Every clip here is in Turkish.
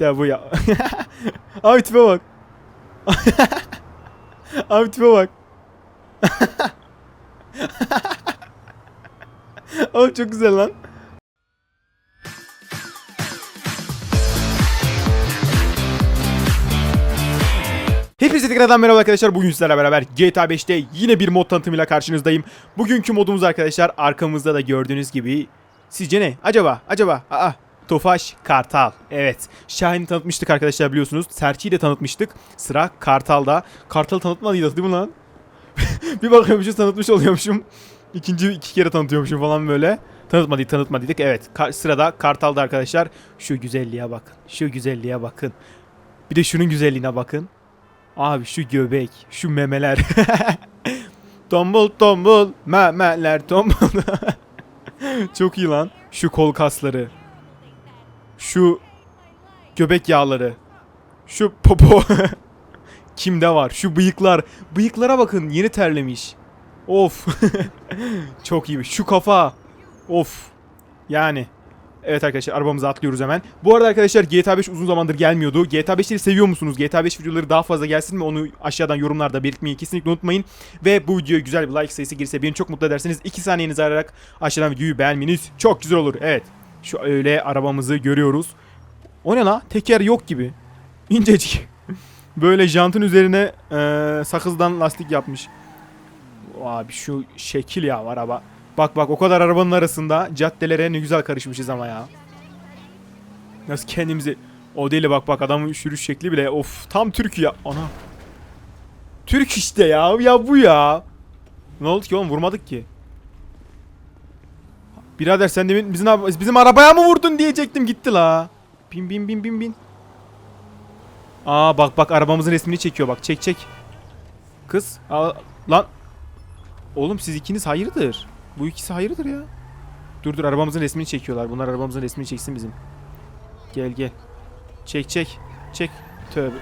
Ya bu ya. Abi tipe bak. Abi tipe bak. Oğlum çok güzel lan. Hepinize tekrardan merhaba arkadaşlar. Bugün sizlerle beraber GTA 5'te yine bir mod tanıtımıyla karşınızdayım. Bugünkü modumuz arkadaşlar arkamızda da gördüğünüz gibi. Sizce ne? Acaba? Acaba? Aa. Tofaş Kartal. Evet. Şahin'i tanıtmıştık arkadaşlar biliyorsunuz. Serçi'yi de tanıtmıştık. Sıra Kartal'da. Kartal'ı tanıtmadıydı değil mi lan? bir bakıyormuşuz tanıtmış oluyormuşum. İkinci iki kere tanıtıyormuşum falan böyle. Tanıtmadık tanıtmadıydık. Evet. Ka- sırada Kartal'da arkadaşlar. Şu güzelliğe bakın. Şu güzelliğe bakın. Bir de şunun güzelliğine bakın. Abi şu göbek, şu memeler. tombul tombul, memeler tombul. Çok iyi lan. Şu kol kasları. Şu göbek yağları. Şu popo. Kimde var? Şu bıyıklar. Bıyıklara bakın yeni terlemiş. Of. Çok iyi. Şu kafa. Of. Yani. Evet arkadaşlar arabamıza atlıyoruz hemen. Bu arada arkadaşlar GTA 5 uzun zamandır gelmiyordu. GTA 5'leri seviyor musunuz? GTA 5 videoları daha fazla gelsin mi? Onu aşağıdan yorumlarda belirtmeyi kesinlikle unutmayın. Ve bu videoya güzel bir like sayısı girse beni çok mutlu ederseniz 2 saniyenizi arayarak aşağıdan videoyu beğenmeniz çok güzel olur. Evet. Şu öyle arabamızı görüyoruz. O ne la? Teker yok gibi. İncecik. Böyle jantın üzerine eee, sakızdan lastik yapmış. Abi şu şekil ya araba. Bak bak o kadar arabanın arasında caddelere ne güzel karışmışız ama ya. Nasıl kendimizi... O değil bak bak adamın sürüş şekli bile of tam Türk ya. Ana. Türk işte ya ya bu ya. Ne oldu ki oğlum vurmadık ki. Birader sen demin bizim, bizim arabaya mı vurdun diyecektim gitti la. Bin bin bin bin bin. Aa bak bak arabamızın resmini çekiyor bak çek çek. Kız aa, lan. Oğlum siz ikiniz hayırdır? Bu ikisi hayırdır ya. Dur dur arabamızın resmini çekiyorlar. Bunlar arabamızın resmini çeksin bizim. Gel gel. Çek çek. Çek. Tövbe.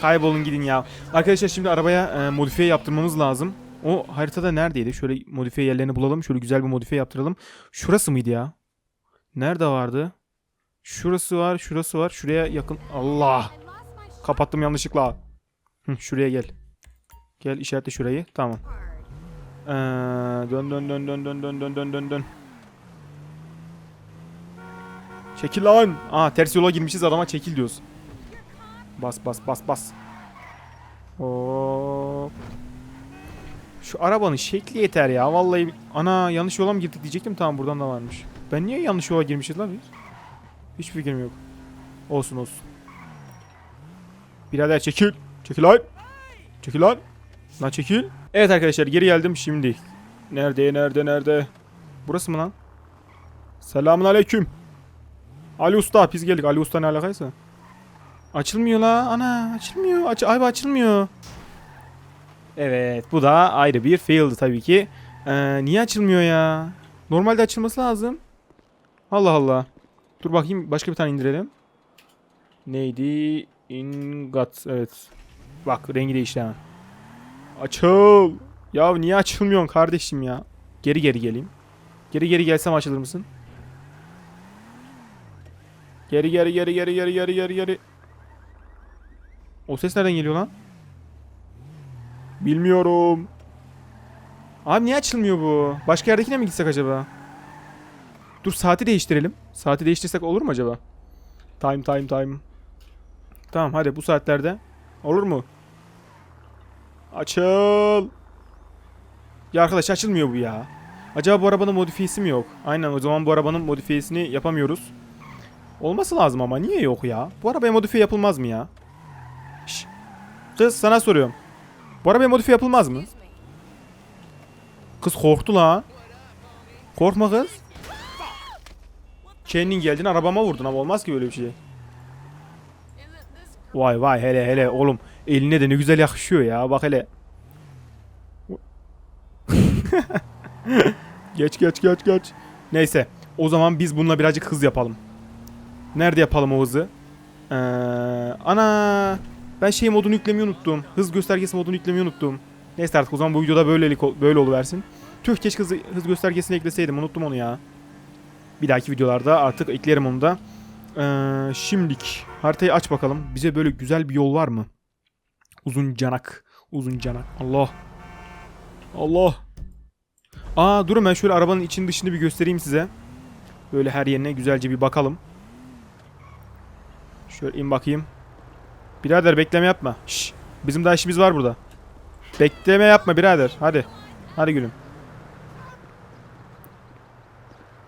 Kaybolun gidin ya. Arkadaşlar şimdi arabaya e, modifiye yaptırmamız lazım. O haritada neredeydi? Şöyle modifiye yerlerini bulalım. Şöyle güzel bir modifiye yaptıralım. Şurası mıydı ya? Nerede vardı? Şurası var, şurası var. Şuraya yakın. Allah. Kapattım yanlışlıkla. Şuraya gel. Gel işaretle şurayı. Tamam. Ee, dön dön dön dön dön dön dön dön dön dön. Çekil lan. Aa ters yola girmişiz adama çekil diyoruz. Bas bas bas bas. Hop. Şu arabanın şekli yeter ya. Vallahi ana yanlış yola mı girdik diyecektim. Tamam buradan da varmış. Ben niye yanlış yola girmişiz lan biz? Hiç fikrim yok. Olsun olsun. Birader çekil. Çekil lan. Çekil lan. Lan çekil. Evet arkadaşlar geri geldim şimdi. Nerede nerede nerede? Burası mı lan? Selamun aleyküm. Ali Usta biz geldik. Ali Usta ne alakaysa? Açılmıyor la. Ana açılmıyor. Aç Ay açılmıyor. Evet bu da ayrı bir fail'dı tabii ki. Ee, niye açılmıyor ya? Normalde açılması lazım. Allah Allah. Dur bakayım başka bir tane indirelim. Neydi? Ingot. Evet. Bak rengi değişti hemen. Açıl. Ya niye açılmıyorsun kardeşim ya? Geri geri geleyim. Geri geri gelsem açılır mısın? Geri geri geri geri geri geri geri geri. O ses nereden geliyor lan? Bilmiyorum. Abi niye açılmıyor bu? Başka yerdekine mi gitsek acaba? Dur saati değiştirelim. Saati değiştirsek olur mu acaba? Time time time. Tamam hadi bu saatlerde. Olur mu? Açıl. Ya arkadaş açılmıyor bu ya. Acaba bu arabanın modifiyesi mi yok? Aynen o zaman bu arabanın modifiyesini yapamıyoruz. Olması lazım ama niye yok ya? Bu arabaya modifiye yapılmaz mı ya? Şş. Kız sana soruyorum. Bu arabaya modifiye yapılmaz mı? Kız korktu la. Korkma kız. Kendin geldin arabama vurdun ama olmaz ki böyle bir şey. Vay vay hele hele oğlum eline de ne güzel yakışıyor ya bak hele. geç geç geç geç. Neyse o zaman biz bununla birazcık hız yapalım. Nerede yapalım o hızı? Ee, ana ben şey modunu yüklemeyi unuttum. Hız göstergesi modunu yüklemeyi unuttum. Neyse artık o zaman bu videoda böylelik böyle oluversin. Tüh keşke hız, hız göstergesini ekleseydim unuttum onu ya. Bir dahaki videolarda artık eklerim onu da. Ee, şimdilik haritayı aç bakalım. Bize böyle güzel bir yol var mı? Uzun canak. Uzun canak. Allah. Allah. Aa durun ben şöyle arabanın için dışını bir göstereyim size. Böyle her yerine güzelce bir bakalım. Şöyle in bakayım. Birader bekleme yapma. Şş, bizim daha işimiz var burada. Bekleme yapma birader. Hadi. Hadi gülüm.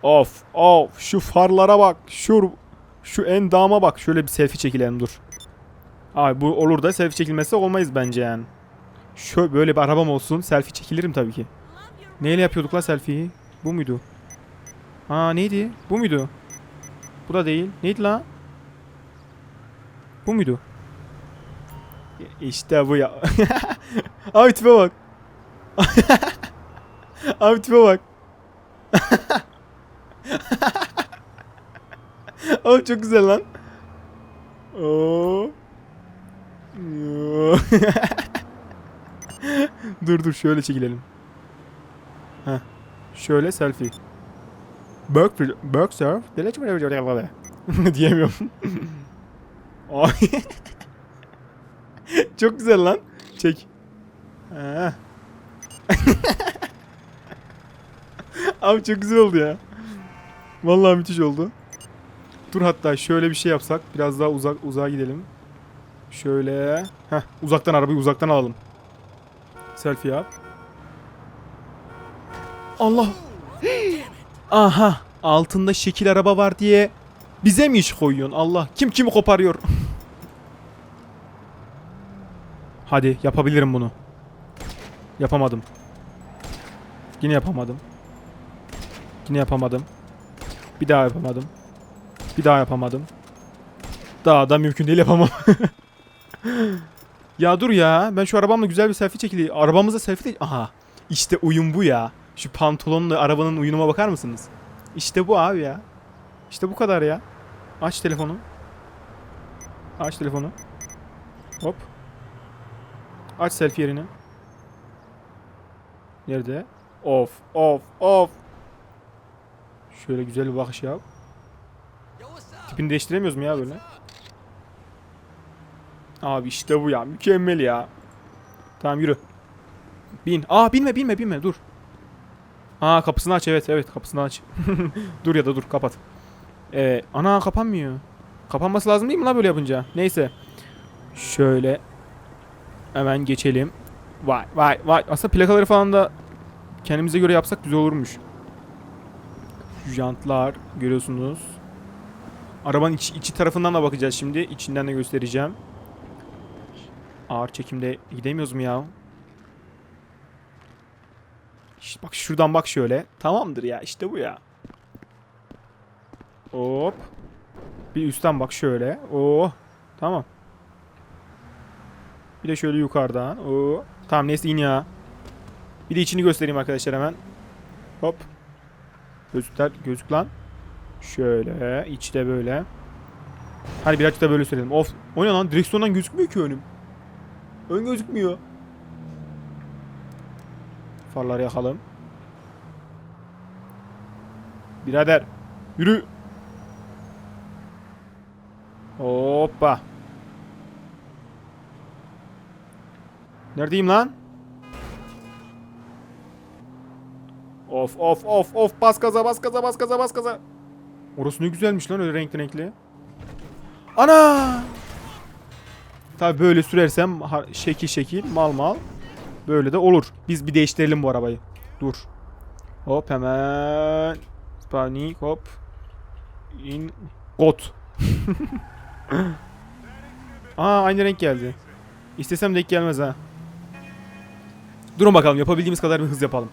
Of of şu farlara bak. Şu şu endama bak. Şöyle bir selfie çekilelim dur. Abi bu olur da selfie çekilmezse olmayız bence yani. Şöyle böyle bir arabam olsun. Selfie çekilirim tabii ki. Neyle yapıyorduk la selfie'yi? Bu muydu? Aa neydi? Bu muydu? Bu da değil. Neydi la? Bu muydu? İşte bu ya. Abi tipe bak. Abi tipe bak. Abi çok güzel lan. Oo. Dur dur şöyle çekilelim. Heh. Şöyle selfie. Berk Berk surf. Diyemiyorum. Ay. Çok güzel lan. Çek. Abi çok güzel oldu ya. Vallahi müthiş oldu. Dur hatta şöyle bir şey yapsak. Biraz daha uzak uzağa gidelim. Şöyle. Heh, uzaktan arabayı uzaktan alalım. Selfie yap. Allah. Aha. Altında şekil araba var diye bize mi iş koyuyorsun? Allah. Kim kimi koparıyor? Hadi yapabilirim bunu. Yapamadım. Yine yapamadım. Yine yapamadım. Bir daha yapamadım. Bir daha yapamadım. Daha da mümkün değil yapamam. ya dur ya. Ben şu arabamla güzel bir selfie çekileyim. Arabamızda selfie de... Aha. İşte uyum bu ya. Şu pantolonla arabanın uyumuna bakar mısınız? İşte bu abi ya. İşte bu kadar ya. Aç telefonu. Aç telefonu. Hop. Aç selfie yerini. Nerede? Of of of. Şöyle güzel bir bakış yap. Tipini değiştiremiyoruz mu ya böyle? Abi işte bu ya. Mükemmel ya. Tamam yürü. Bin. Aa binme binme binme dur. Aa kapısını aç evet evet kapısını aç. dur ya da dur kapat. Ee, ana kapanmıyor. Kapanması lazım değil mi lan böyle yapınca? Neyse. Şöyle. Hemen geçelim. Vay vay vay. Aslında plakaları falan da kendimize göre yapsak güzel olurmuş. Jantlar görüyorsunuz. Arabanın içi, içi tarafından da bakacağız şimdi. İçinden de göstereceğim. Ağır çekimde gidemiyoruz mu ya? İşte bak şuradan bak şöyle. Tamamdır ya işte bu ya. Hop. Bir üstten bak şöyle. Oo. Tamam. Bir de şöyle yukarıdan. Oo. Tamam neyse in ya. Bir de içini göstereyim arkadaşlar hemen. Hop. Gözükler gözük lan. Şöyle içte böyle. Hadi birazcık da böyle söyleyelim. Of. O ne lan? Direksiyondan gözükmüyor ki önüm. Ön gözükmüyor. Farları yakalım. Birader. Yürü. Hoppa. Neredeyim lan? Of of of of bas gaza bas gaza bas gaza bas gaza. Orası ne güzelmiş lan öyle renkli renkli. Ana! Tabi böyle sürersem şekil şekil mal mal böyle de olur. Biz bir değiştirelim bu arabayı. Dur. Hop hemen. Panik hop. In. Got. Aa aynı renk geldi. İstesem denk gelmez ha. Durun bakalım yapabildiğimiz kadar bir hız yapalım.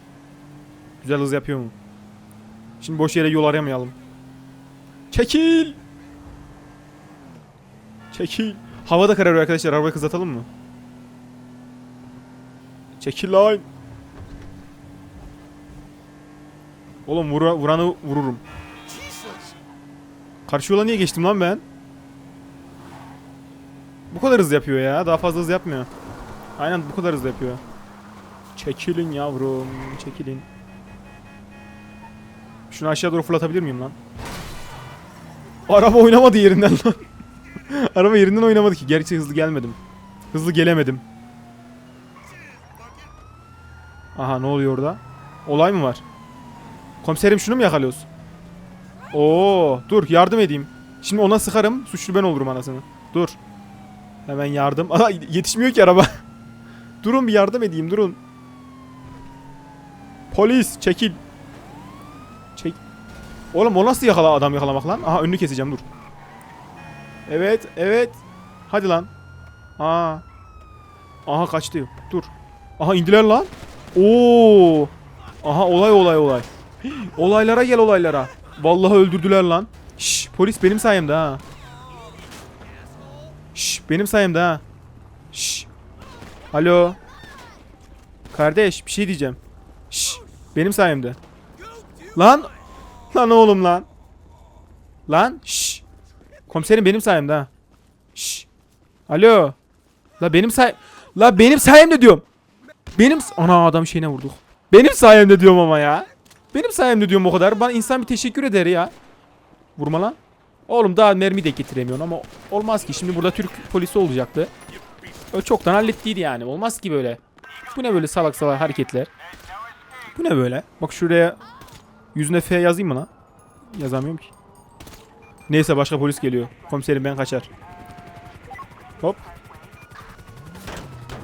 Güzel hız yapıyor mu? Şimdi boş yere yol aramayalım. Çekil! Çekil. Havada kararıyor arkadaşlar. Arabayı hızlatalım mı? Çekil lan. Oğlum vura, vuranı vururum. Karşı yola niye geçtim lan ben? Bu kadar hız yapıyor ya. Daha fazla hız yapmıyor. Aynen bu kadar hız yapıyor. Çekilin yavrum. Çekilin. Şunu aşağı doğru fırlatabilir miyim lan? Araba oynamadı yerinden lan. Araba yerinden oynamadı ki. Gerçi hızlı gelmedim. Hızlı gelemedim. Aha ne oluyor orada? Olay mı var? Komiserim şunu mu yakalıyoruz? Oo, dur yardım edeyim. Şimdi ona sıkarım. Suçlu ben olurum anasını. Dur. Hemen yardım. Aha yetişmiyor ki araba. durun bir yardım edeyim durun. Polis çekil. Çek. Oğlum o nasıl yakala adam yakalamak lan? Aha önünü keseceğim dur. Evet evet. Hadi lan. Aa. Aha kaçtı. Dur. Aha indiler lan. Oo. Aha olay olay olay. Olaylara gel olaylara. Vallahi öldürdüler lan. Şş, polis benim sayemde ha. Şş, benim sayemde ha. Şş. Alo. Kardeş bir şey diyeceğim. Şş, benim sayemde. Lan. Lan oğlum lan. Lan. Şş. Komiserim benim sayemde ha. Şş. Alo. La benim say La benim sayemde diyorum. Benim ana adam şeyine vurduk. Benim sayemde diyorum ama ya. Benim sayemde diyorum o kadar. Bana insan bir teşekkür eder ya. Vurma lan. Oğlum daha mermi de getiremiyorsun ama olmaz ki. Şimdi burada Türk polisi olacaktı. O çoktan hallettiydi yani. Olmaz ki böyle. Bu ne böyle salak salak hareketler? Bu ne böyle? Bak şuraya yüzüne F yazayım mı lan? Yazamıyorum ki. Neyse başka polis geliyor. Komiserim ben kaçar. Hop.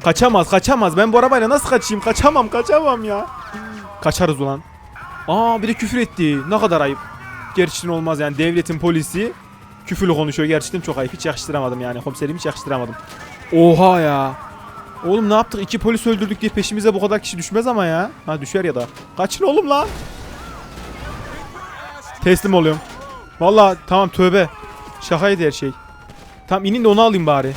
Kaçamaz kaçamaz. Ben bu arabayla nasıl kaçayım? Kaçamam kaçamam ya. Kaçarız ulan. Aa bir de küfür etti. Ne kadar ayıp. Gerçekten olmaz yani devletin polisi küfürlü konuşuyor. Gerçekten çok ayıp. Hiç yakıştıramadım yani. Komiserim hiç yakıştıramadım. Oha ya. Oğlum ne yaptık? İki polis öldürdük diye peşimize bu kadar kişi düşmez ama ya. Ha düşer ya da. Kaçın oğlum lan. Teslim oluyorum. Vallahi tamam tövbe. Şakaydı her şey. Tamam inin de onu alayım bari.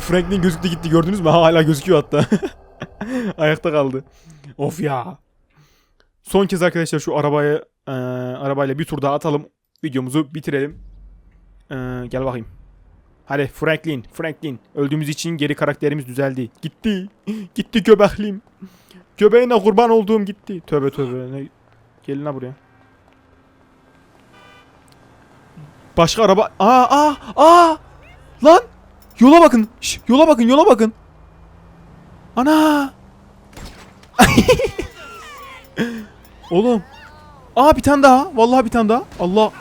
Franklin gözüktü gitti gördünüz mü? Ha, hala gözüküyor hatta. Ayakta kaldı. Of ya. Son kez arkadaşlar şu arabaya eee, arabayla bir tur daha atalım. Videomuzu bitirelim. Eee, gel bakayım. Hadi Franklin, Franklin. Öldüğümüz için geri karakterimiz düzeldi. Gitti. gitti göbeklim. Göbeğine kurban olduğum gitti. Tövbe tövbe. Ne... Gelin ha buraya. Başka araba... Aa aa aa! Lan! Yola bakın. Şş, yola bakın, yola bakın. Ana! Oğlum. Aa bir tane daha. Vallahi bir tane daha. Allah.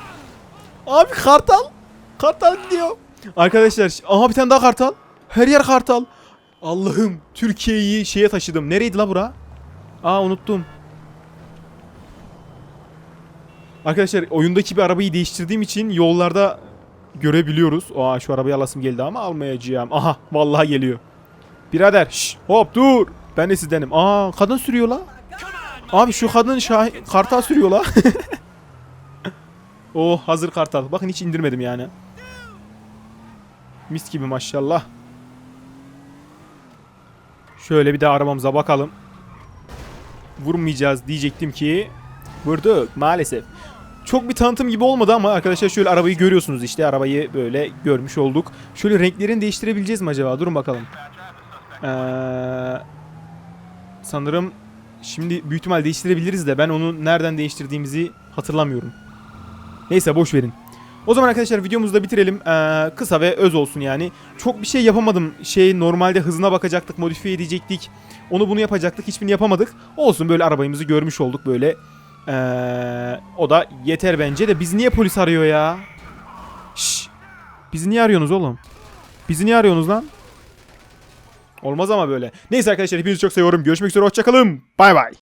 Abi kartal. Kartal gidiyor. Arkadaşlar aha bir tane daha kartal. Her yer kartal. Allah'ım Türkiye'yi şeye taşıdım. Nereydi la bura? Aa unuttum. Arkadaşlar oyundaki bir arabayı değiştirdiğim için yollarda görebiliyoruz. Aa şu arabayı alasım geldi ama almayacağım. Aha vallahi geliyor. Birader şş, hop dur. Ben de sizdenim. Aa kadın sürüyor la. Abi şu kadın şah kartal sürüyor la. oh hazır kartal. Bakın hiç indirmedim yani. Mis gibi maşallah. Şöyle bir de arabamıza bakalım. Vurmayacağız diyecektim ki vurduk maalesef. Çok bir tanıtım gibi olmadı ama arkadaşlar şöyle arabayı görüyorsunuz işte arabayı böyle görmüş olduk. Şöyle renklerini değiştirebileceğiz mi acaba? Durun bakalım. Ee, sanırım şimdi büyük ihtimal değiştirebiliriz de ben onu nereden değiştirdiğimizi hatırlamıyorum. Neyse boş verin. O zaman arkadaşlar videomuzu da bitirelim. Ee, kısa ve öz olsun yani. Çok bir şey yapamadım. Şey normalde hızına bakacaktık, modifiye edecektik. Onu bunu yapacaktık. Hiçbirini yapamadık. Olsun böyle arabayımızı görmüş olduk böyle. Ee, o da yeter bence de. Biz niye polis arıyor ya? Şş. Bizi niye arıyorsunuz oğlum? Bizi niye arıyorsunuz lan? Olmaz ama böyle. Neyse arkadaşlar hepinizi çok seviyorum. Görüşmek üzere hoşçakalın. Bay bay.